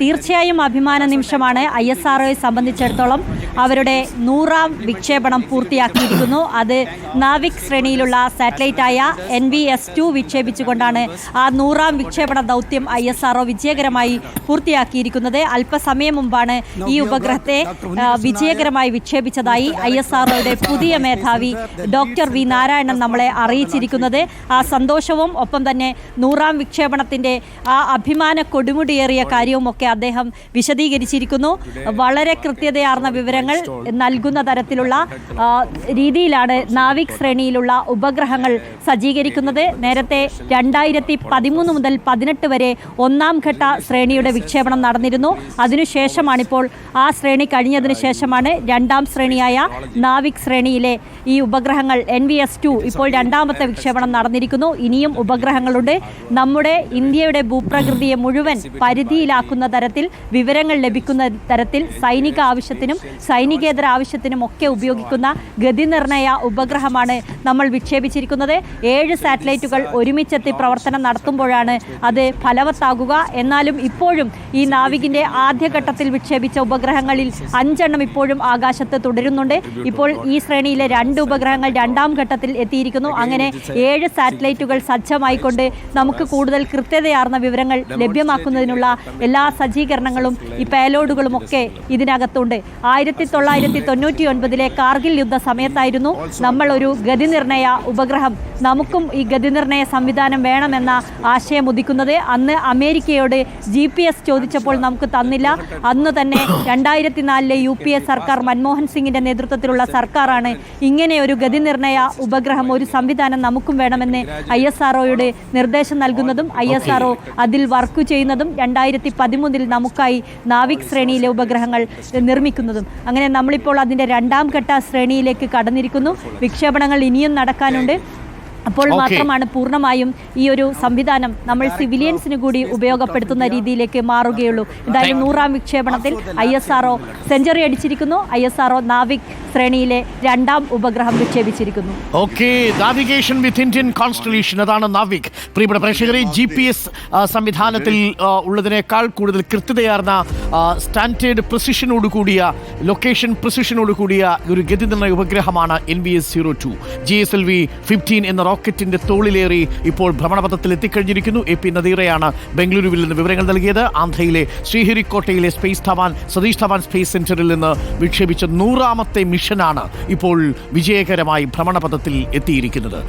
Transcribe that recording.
തീർച്ചയായും അഭിമാന നിമിഷമാണ്. ഐ എസ് ആർ സംബന്ധിച്ചിടത്തോളം അവരുടെ നൂറാം വിക്ഷേപണം പൂർത്തിയാക്കിയിരിക്കുന്നു. അത് നാവിക് ശ്രേണിയിലുള്ള സാറ്റലൈറ്റായ എൻ വി എസ് ടു വിക്ഷേപിച്ചുകൊണ്ടാണ് ആ നൂറാം വിക്ഷേപണ ദൗത്യം ഐ എസ് ആർ വിജയകരമായി പൂർത്തിയാക്കിയിരിക്കുന്നത്. അല്പസമയം മുമ്പാണ് ഈ ഉപഗ്രഹത്തെ വിജയകരമായി വിക്ഷേപിച്ചതായി ഐ എസ് ആർ പുതിയ മേധാവി ഡോക്ടർ വി നാരായണൻ നമ്മളെ അറിയിച്ചിരിക്കുന്നത്. ആ സന്തോഷവും ഒപ്പം തന്നെ നൂറാം വിക്ഷേപണത്തിന്റെ ആ അഭിമാന കൊടുമുടിയേറിയ കാര്യവും ഒക്കെ അദ്ദേഹം വിശദീകരിച്ചിരിക്കുന്നു. വളരെ കൃത്യതയാർന്ന വിവരങ്ങൾ നൽകുന്ന തരത്തിലുള്ള രീതിയിലാണ് നാവിക് ശ്രേണിയിലുള്ള ഉപഗ്രഹങ്ങൾ സജ്ജീകരിക്കുന്നത്. നേരത്തെ രണ്ടായിരത്തി പതിമൂന്ന് മുതൽ പതിനെട്ട് വരെ ഒന്നാം ഘട്ട ശ്രേണിയുടെ വിക്ഷേപണം നടന്നിരുന്നു. അതിനുശേഷമാണിപ്പോൾ ആ ശ്രേണി കഴിഞ്ഞതിന് ശേഷമാണ് രണ്ടാം ശ്രേണിയായ നാവിക് ശ്രേണിയിലെ ഈ ഉപഗ്രഹങ്ങൾ എൻ വി എസ് ടു ഇപ്പോൾ രണ്ടാമത്തെ വിക്ഷേപണം നടന്നിരിക്കുന്നു. ഇനിയും ഉപഗ്രഹങ്ങളുണ്ട്. നമ്മുടെ ഇന്ത്യയുടെ ഭൂപ്രകൃതിയെ മുഴുവൻ പരിധിയിലാക്കുന്ന തരത്തിൽ വിവരങ്ങൾ ലഭിക്കുന്ന തരത്തിൽ സൈനിക ആവശ്യത്തിനും സൈനികേതര ആവശ്യത്തിനും ഒക്കെ ഉപയോഗിക്കുന്ന ഗതിനിർണയ ഉപഗ്രഹമാണ് നമ്മൾ വിക്ഷേപിച്ചിരിക്കുന്നത്. ഏഴ് സാറ്റലൈറ്റുകൾ ഒരുമിച്ചെത്തി പ്രവർത്തനം നടത്തുമ്പോഴാണ് അത് ഫലവത്താകുക. എന്നാലും ഇപ്പോഴും ഈ നാവികിന്റെ ആദ്യഘട്ടത്തിൽ വിക്ഷേപിച്ച ഉപഗ്രഹങ്ങളിൽ അഞ്ചെണ്ണം ഇപ്പോഴും ആകാശത്ത് തുടരുന്നുണ്ട്. ഇപ്പോൾ ഈ ശ്രേണിയിലെ രണ്ട് ഉപഗ്രഹങ്ങൾ രണ്ടാം ഘട്ടത്തിൽ എത്തിയിരിക്കുന്നു. അങ്ങനെ ഏഴ് സാറ്റലൈറ്റുകൾ സജ്ജമായിക്കൊണ്ട് നമുക്ക് കൂടുതൽ കൃത്യതയാർന്ന വിവരങ്ങൾ ലഭ്യമാക്കുന്നതിനുള്ള എല്ലാ സജ്ജീകരണങ്ങളും ഈ പേലോഡുകളും ഒക്കെ ഇതിനകത്തുണ്ട്. ആയിരത്തി തൊള്ളായിരത്തി തൊണ്ണൂറ്റി ഒൻപതിലെ കാർഗിൽ യുദ്ധ സമയത്തായിരുന്നു നമ്മൾ ഒരു ഗതിനിർണയ ഉപഗ്രഹം. നമുക്കും ഈ ഗതിനിർണയ സംവിധാനം വേണമെന്ന ആശയം ഉദിക്കുന്നത് അന്ന് അമേരിക്കയോട് ജി പി എസ് ചോദിച്ചപ്പോൾ നമുക്ക് തന്നില്ല. അന്ന് തന്നെ രണ്ടായിരത്തി നാലിലെ യു പി എ സർക്കാർ മൻമോഹൻ സിംഗിന്റെ നേതൃത്വത്തിലുള്ള സർക്കാരാണ് ഇങ്ങനെ ഒരു ഗതിനിർണയ ഉപഗ്രഹം ഒരു സംവിധാനം നമുക്കും വേണമെന്ന് ഐ എസ് ആർഒയുടെ നിർദ്ദേശം നൽകുന്നതും ഐ എസ് ആർഒ അതിൽ വർക്ക് ചെയ്യുന്നതും രണ്ടായിരത്തി പതിമൂന്നിൽ നമുക്കായി നാവിക് ശ്രേണിയിലെ ഉപഗ്രഹങ്ങൾ നിർമ്മിക്കുന്നതും. അങ്ങനെ നമ്മളിപ്പോൾ അതിന്റെ രണ്ടാം ഘട്ട ശ്രേണിയിലേക്ക് കടന്നിരിക്കുന്നു. വിക്ഷേപണങ്ങൾ ഇനിയും നടക്കാനുണ്ട്. അപ്പോൾ മാത്രമാണ് പൂർണമായും ഈ ഒരു സംവിധാനം നമ്മൾ സിവിലിയൻസിന് കൂടി ഉപയോഗപ്പെടുത്തുന്ന രീതിയിലേക്ക് മാറുകയുള്ളൂ. എന്തായാലും നൂറാം വിക്ഷേപണത്തിൽ ഐ എസ് ആർഒ സെഞ്ചുറി അടിച്ചിരിക്കുന്നു. ഐ എസ് ആർഒ നാവിക് ശ്രേണിയിലെ രണ്ടാം ഉപഗ്രഹം വിക്ഷേപിച്ചിരിക്കുന്നു. Okay navigation with Indian constellation അതാണ് നാവിക്. പ്രിയപ്പെട്ട പ്രേക്ഷകരെ ജി പി എസ് സംവിധാനത്തിൽ ഉള്ളതിനേക്കാൾ കൂടുതൽ കൃത്യതയാർന്ന സ്റ്റാൻഡേർഡ് പ്രസിഷനോട് കൂടിയ ലൊക്കേഷൻ പ്രസിഷനോട് കൂടിയ ഒരു ഗതി ഗതിനിർണയ ഉപഗ്രഹമാണ് N B S zero two G S L V fifteen എന്ന റോക്കറ്റിന്റെ തോളിലേറി ഇപ്പോൾ ഭ്രമണപഥത്തിൽ എത്തിക്കഴിഞ്ഞിരിക്കുന്നു. എ പി നദീറയാണ് ബംഗളൂരുവിൽ നിന്ന് വിവരങ്ങൾ നൽകിയത്. ആന്ധ്രയിലെ ശ്രീഹരിക്കോട്ടയിലെ സ്പേസ് ധവാൻ സതീഷ് ധവാൻ സ്പേസ് സെന്ററിൽ നിന്ന് വിക്ഷേപിച്ച നൂറാമത്തെ മിഷനാണ് ഇപ്പോൾ വിജയകരമായി ഭ്രമണപഥത്തിൽ എത്തിയിരിക്കുന്നത്.